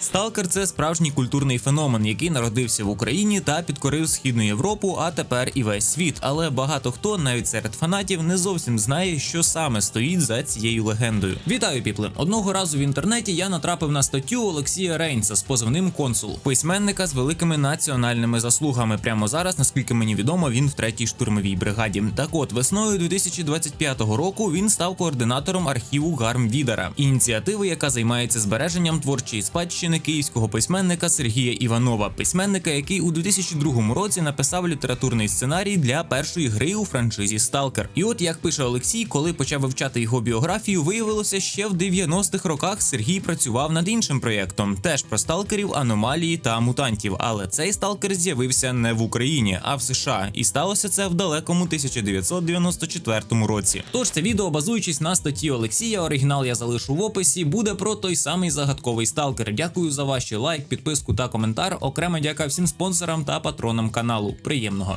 Сталкер це справжній культурний феномен, який народився в Україні та підкорив східну Європу, а тепер і весь світ. Але багато хто, навіть серед фанатів, не зовсім знає, що саме стоїть за цією легендою. Вітаю, піпли! Одного разу в інтернеті я натрапив на статтю Олексія Рейнса з позивним консул, письменника з великими національними заслугами. Прямо зараз, наскільки мені відомо, він в третій штурмовій бригаді. Так от весною 2025 року він став координатором архіву Гарм Відера, ініціативи, яка займається збереженням творчої спадщини київського письменника Сергія Іванова, письменника, який у 2002 році написав літературний сценарій для першої гри у франшизі Сталкер. І от як пише Олексій, коли почав вивчати його біографію, виявилося, ще в 90-х роках Сергій працював над іншим проєктом, теж про сталкерів, аномалії та мутантів. Але цей сталкер з'явився не в Україні, а в США, і сталося це в далекому 1994 році. Тож це відео, базуючись на статті Олексія, оригінал я залишу в описі, буде про той самий загадковий сталкер. Дякую за ваші лайк, підписку та коментар. Окремо дяка всім спонсорам та патронам каналу. Приємного.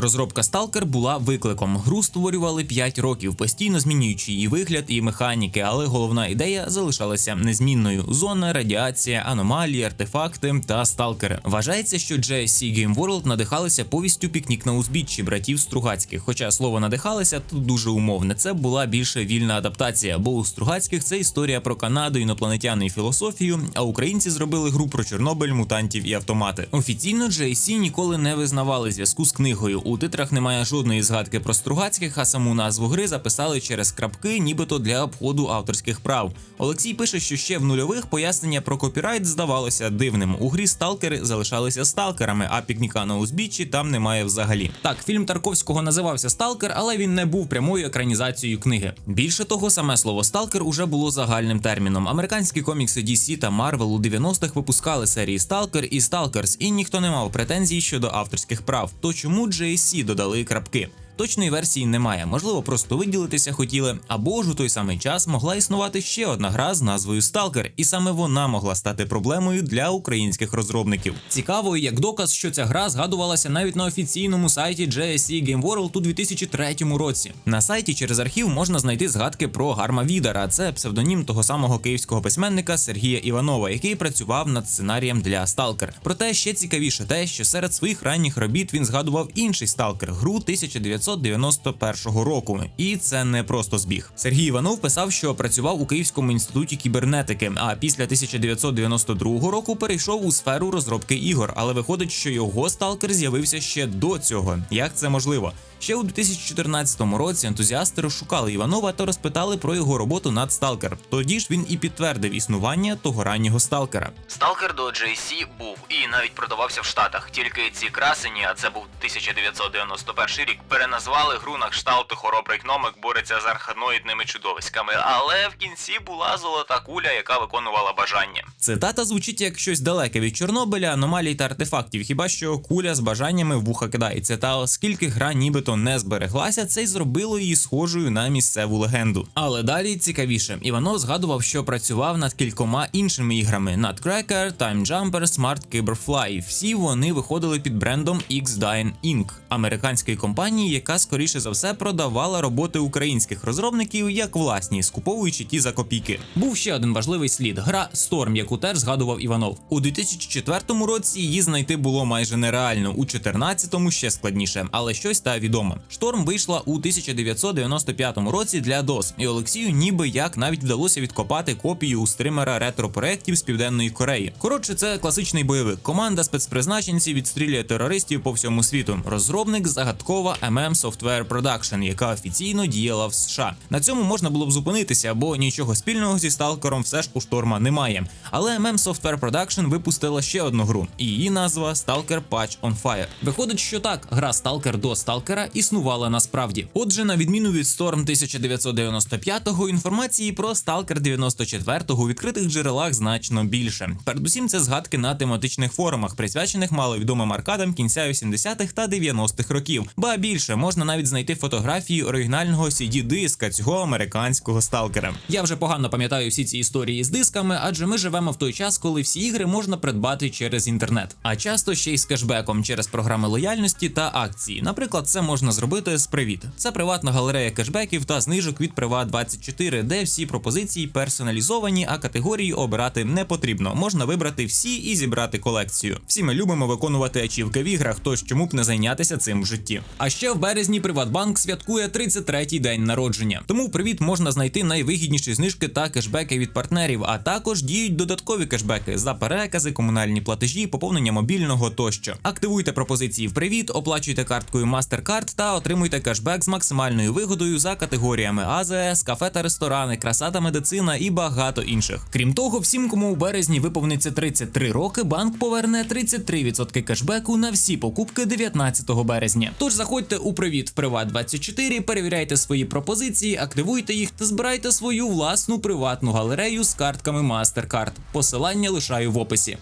Розробка Stalker була викликом. Гру створювали 5 років, постійно змінюючи її вигляд і механіки, але головна ідея залишалася незмінною: зона, радіація, аномалії, артефакти та сталкери. Вважається, що JSC Game World надихалися повістю пікнік на узбіччі братів Стругацьких. Хоча слово надихалися тут дуже умовне. Це була більше вільна адаптація, бо у Стругацьких це історія про Канаду, інопланетяни і філософію. А українці зробили гру про Чорнобиль, мутантів і автомати. Офіційно JSC ніколи не визнавали зв'язку з книгою. У титрах немає жодної згадки про Стругацьких, а саму назву гри записали через крапки, нібито для обходу авторських прав. Олексій пише, що ще в нульових пояснення про копірайт здавалося дивним. У грі сталкери залишалися сталкерами, а пікніка на узбіччі там немає взагалі. Так, фільм Тарковського називався Сталкер, але він не був прямою екранізацією книги. Більше того, саме слово сталкер уже було загальним терміном. Американські комікси DC та Marvel у 90-х випускали серії Сталкер і Сталкерс, і ніхто не мав претензій щодо авторських прав. То чому JSC додали крапки? Точної версії немає, можливо, просто виділитися хотіли, або ж у той самий час могла існувати ще одна гра з назвою Stalker, і саме вона могла стати проблемою для українських розробників. Цікаво, як доказ, що ця гра згадувалася навіть на офіційному сайті JSC Game World у 2003 році. На сайті через архів можна знайти згадки про Гарма Відера. Це псевдонім того самого київського письменника Сергія Іванова, який працював над сценарієм для Stalker. Проте ще цікавіше те, що серед своїх ранніх робіт він згадував інший Stalker, гру 1900 1991 року, і це не просто збіг. Сергій Іванов писав, що працював у Київському інституті кібернетики, а після 1992 року перейшов у сферу розробки ігор. Але виходить, що його сталкер з'явився ще до цього. Як це можливо? Ще у 2014 році ентузіасти розшукали Іванова та розпитали про його роботу над Сталкер. Тоді ж він і підтвердив існування того раннього сталкера. Сталкер до JC був і навіть продавався в Штатах. Тільки ці красені, а це був 1991 рік, переназвали гру на кшталт хоробрий гномик бореться з арханоїдними чудовиськами. Але в кінці була золота куля, яка виконувала бажання. Цитата звучить як щось далеке від Чорнобиля, аномалій та артефактів. Хіба що куля з бажаннями в вуха кидається? Та оскільки гра нібито не збереглася, це й зробило її схожою на місцеву легенду. Але далі цікавіше, Іванов згадував, що працював над кількома іншими іграми: Nutcracker, Time Jumper, Smart Cyberfly. Всі вони виходили під брендом X-Dine Inc. американської компанії, яка скоріше за все продавала роботи українських розробників як власні, скуповуючи ті за копійки. Був ще один важливий слід: гра Storm, яку теж згадував Іванов. У 2004 році її знайти було майже нереально, у 2014 ще складніше, але щось та відомо. Шторм вийшла у 1995 році для DOS, і Олексію ніби як навіть вдалося відкопати копію у стримера ретро-проєктів з південної Кореї. Коротше, це класичний бойовик. Команда спецпризначенців відстрілює терористів по всьому світу. Розробник загадкова MM Software Production, яка офіційно діяла в США. На цьому можна було б зупинитися, бо нічого спільного зі сталкером все ж у шторма немає. Але MM Software Production випустила ще одну гру, і її назва Stalker Patch on Fire. Виходить, що так, гра Stalker до Сталкера існувала насправді. Отже, на відміну від Storm 1995-го, інформації про Stalker 94-го у відкритих джерелах значно більше. Передусім, це згадки на тематичних форумах, присвячених маловідомим аркадам кінця 80-х та 90-х років. Ба більше можна навіть знайти фотографії оригінального cd диска цього американського сталкера. Я вже погано пам'ятаю всі ці історії з дисками, адже ми живемо в той час, коли всі ігри можна придбати через інтернет, а часто ще й з кешбеком через програми лояльності та акції. Наприклад, це можна зробити з Привіт. Це приватна галерея кешбеків та знижок від Приват24, де всі пропозиції персоналізовані, а категорії обирати не потрібно. Можна вибрати всі і зібрати колекцію. Всі ми любимо виконувати ачівки в іграх, тож чому б не зайнятися цим в житті. А ще в березні Приватбанк святкує 33-й день народження. Тому в привіт можна знайти найвигідніші знижки та кешбеки від партнерів, а також діють додаткові кешбеки за перекази, комунальні платежі, поповнення мобільного тощо. Активуйте пропозиції в привіт, оплачуйте карткою MasterCard та отримуйте кешбек з максимальною вигодою за категоріями АЗС, кафе та ресторани, краса та медицина і багато інших. Крім того, всім, кому у березні виповниться 33 роки, банк поверне 33% кешбеку на всі покупки 19 березня. Тож заходьте у привіт в Приват24, перевіряйте свої пропозиції, активуйте їх та збирайте свою власну приватну галерею з картками MasterCard. Посилання лишаю в описі.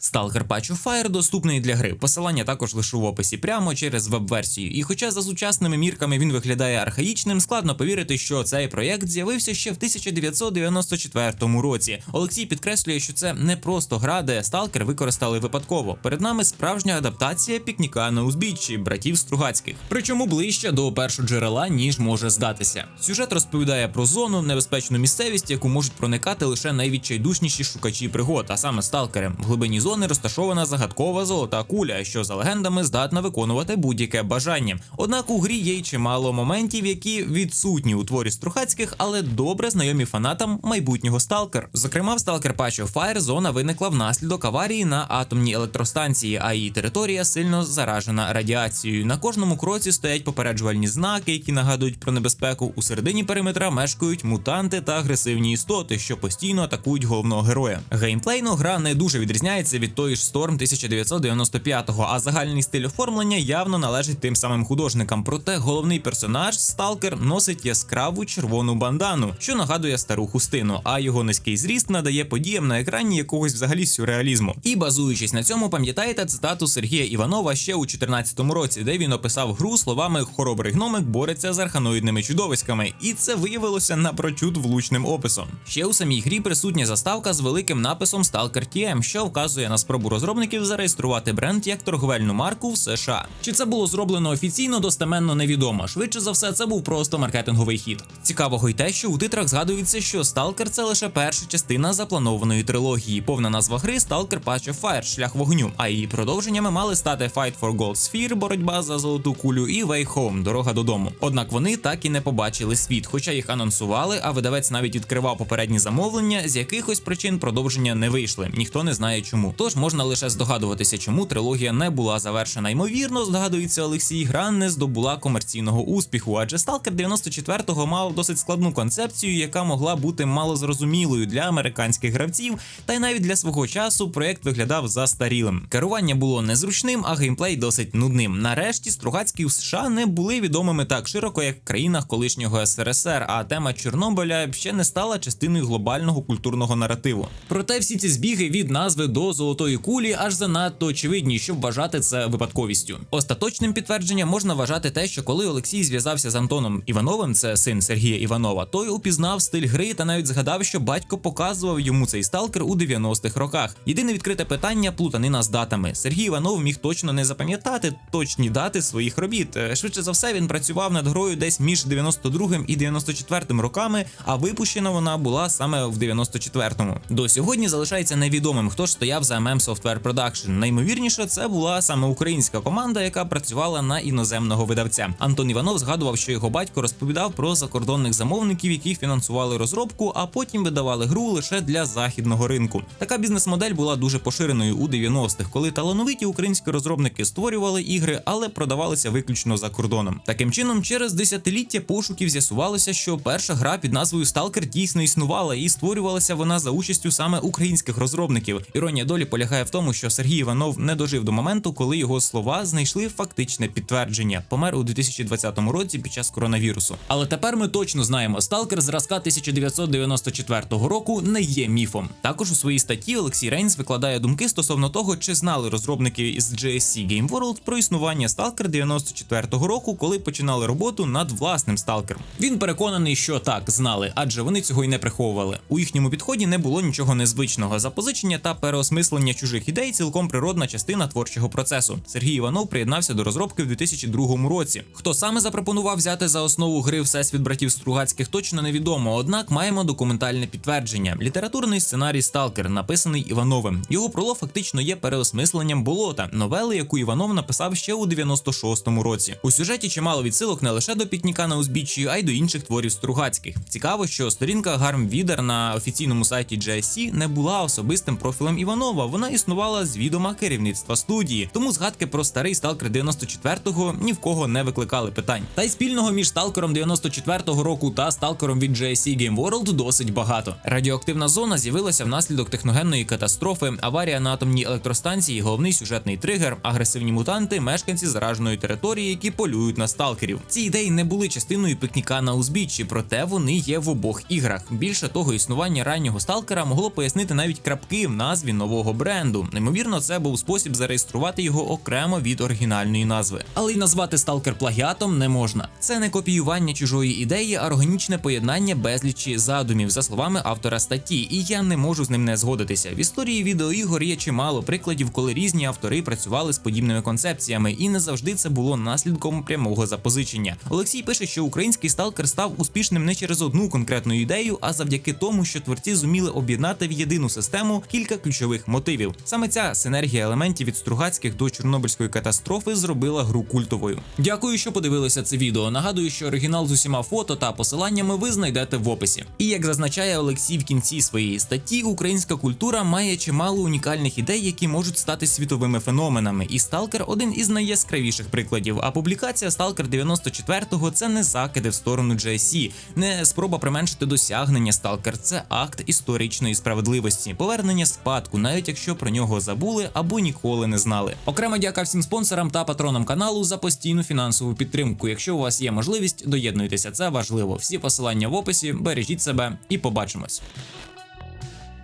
Stalker Patch of Fire доступний для гри. Посилання також лишу в описі прямо через веб-версію. І хоча за сучасними мірками він виглядає архаїчним, складно повірити, що цей проєкт з'явився ще в 1994 році. Олексій підкреслює, що це не просто гра, де Stalker використали випадково. Перед нами справжня адаптація пікніка на узбіччі братів Стругацьких. Причому ближче до першого джерела, ніж може здатися. Сюжет розповідає про зону, небезпечну місцевість, яку можуть проникати лише найвідчайдушніші шукачі пригод, а саме сталкери. В глибині зони розташована загадкова золота куля, що за легендами здатна виконувати будь-яке бажання. Однак у грі є й чимало моментів, які відсутні у творі Струхацьких, але добре знайомі фанатам майбутнього сталкер. Зокрема, в Stalker Patch Fire зона виникла внаслідок аварії на атомній електростанції, а її територія сильно заражена радіацією. На кожному кроці стоять попереджувальні знаки, які нагадують про небезпеку. У середині периметра мешкають мутанти та агресивні істоти, що постійно атакують головного героя. Геймплейно гра не дуже відрізняється від тої ж Storm 1995-го, а загальний стиль оформлення явно належить тим самим художникам. Проте головний персонаж Сталкер носить яскраву червону бандану, що нагадує стару хустину. А його низький зріст надає подіям на екрані якогось взагалі сюрреалізму. І базуючись на цьому, пам'ятаєте цитату Сергія Іванова ще у 2014 році, де він описав гру словами Хоробрий гномик бореться з арханоїдними чудовиськами, і це виявилося напрочуд влучним описом. Ще у самій грі присутня заставка з великим написом Stalker TM, що вказує на спробу розробників зареєструвати бренд як торговельну марку в США. Чи це було зроблено офіційно, достеменно невідомо. Швидше за все, це був просто маркетинговий хід. Цікавого й те, що у титрах згадується, що Stalker – це лише перша частина запланованої трилогії. Повна назва гри Stalker Patch of Fire – шлях вогню. А її продовженнями мали стати Fight for Gold Sphere – боротьба за золоту кулю і Way Home – дорога додому. Однак вони так і не побачили світ, хоча їх анонсували, а видавець навіть відкривав попередні замовлення, з якихось причин продовження не вийшли. Ніхто не знає чому. Тож можна лише здогадуватися, чому трилогія не була завершена. Ймовірно, здогадується Олексій, гра не здобула комерційного успіху, адже Stalker 94-го мав досить складну концепцію, яка могла бути малозрозумілою для американських гравців, та й навіть для свого часу проект виглядав застарілим. Керування було незручним, а геймплей досить нудним. Нарешті Стругацькі у США не були відомими так широко, як в країнах колишнього СРСР, а тема Чорнобиля ще не стала частиною глобального культурного наративу. Проте всі ці збіги від назви до золотої кулі аж занадто очевидні, щоб вважати це випадковістю. Остаточним підтвердженням можна вважати те, що коли Олексій зв'язався з Антоном Івановим, це син Сергія Іванова, той упізнав стиль гри та навіть згадав, що батько показував йому цей сталкер у 90-х роках. Єдине відкрите питання плутанина з датами. Сергій Іванов міг точно не запам'ятати точні дати своїх робіт. Е, Швидше за все, він працював над грою десь між 92-м і 94-м роками, а випущена вона була саме в 94-му. До сьогодні залишається невідомим, хто ж стояв за MM Software Production. Наймовірніше, це була саме українська команда, яка працювала на іноземного видавця. Антон Іванов згадував, що його батько розповідав про закордонних замовників, які фінансували розробку, а потім видавали гру лише для західного ринку. Така бізнес-модель була дуже поширеною у 90-х, коли талановиті українські розробники створювали ігри, але продавалися виключно за кордоном. Таким чином, через десятиліття пошуків з'ясувалося, що перша гра під назвою Stalker дійсно існувала, і створювалася вона за участю саме українських розробників. Іронія долі полягає в тому, що Сергій Іванов не дожив до моменту, коли його слова знайшли фактичне підтвердження. Помер у 2020 році під час коронавірусу. Але тепер ми точно знаємо, сталкер зразка 1994 року не є міфом. Також у своїй статті Олексій Рейнс викладає думки стосовно того, чи знали розробники із GSC Game World про існування Stalker 94 року, коли починали роботу над власним сталкером. Він переконаний, що так знали, адже вони цього й не приховували. У їхньому підході не було нічого незвичного. Запозичення та переосмислення чужих ідей цілком природна частина творчого процесу. Сергій Іванов приєднався до розробки в 2002 році. Хто саме запропонував взяти за основу гри Всесвіт братів Стругацьких, точно невідомо. Однак маємо документальне підтвердження. Літературний сценарій Сталкер, написаний Івановим. Його пролог фактично є переосмисленням болота, новели, яку Іванов написав ще у 96-му році. У сюжеті чимало відсилок не лише до пітніка на узбіччі, а й до інших творів Стругацьких. Цікаво, що сторінка Гарм Відер на офіційному сайті GSC не була особистим профілем Іванова. Вона існувала з відома керівництва студії. Тому згадки про старий сталкер 94-го ні в кого не викликали питань. Та й спільного між сталкером 94-го року та сталкером від GSC Game World досить багато. Радіоактивна зона з'явилася внаслідок техногенної катастрофи, аварія на атомній електростанції, головний сюжетний тригер, агресивні мутанти, мешканці зараженої території, які полюють на сталкерів. Ці ідеї не були частиною пікніка на узбіччі, проте вони є в обох іграх. Більше того, існування раннього сталкера могло пояснити навіть крапки в назві нового бренду. Неймовірно, це був спосіб зареєструвати його окремо від оригінальної назви. Але й назвати сталкер плагіатом не можна. Це не копіювання чужої ідеї, а органічне поєднання безлічі задумів, за словами автора статті. І я не можу з ним не згодитися. В історії відеоігор є чимало прикладів, коли різні автори працювали з подібними концепціями, і не завжди це було наслідком прямого запозичення. Олексій пише, що український сталкер став успішним не через одну конкретну ідею, а завдяки тому, що творці зуміли об'єднати в єдину систему кілька ключових мотивів. Саме ця синергія елементів від Стругацьких до Чорнобильської катастрофи зробила гру культовою. Дякую, що подивилися це відео. Нагадую, що оригінал з усіма фото та посиланнями ви знайдете в описі. І як зазначає Олексій в кінці своєї статті, українська культура має чимало унікальних ідей, які можуть стати світовими феноменами. І Сталкер один із найяскравіших прикладів. А публікація Сталкер 94-го це не закиди в сторону GSC, не спроба применшити досягнення Сталкер. Це акт історичної справедливості, повернення спадку, навіть якщо про нього забули або ніколи не знали. Окремо дяка всім спонсорам та патронам каналу за постійну фінансову підтримку. Якщо у вас є можливість, доєднуйтеся, це важливо. Всі посилання в описі. Бережіть себе і побачимось.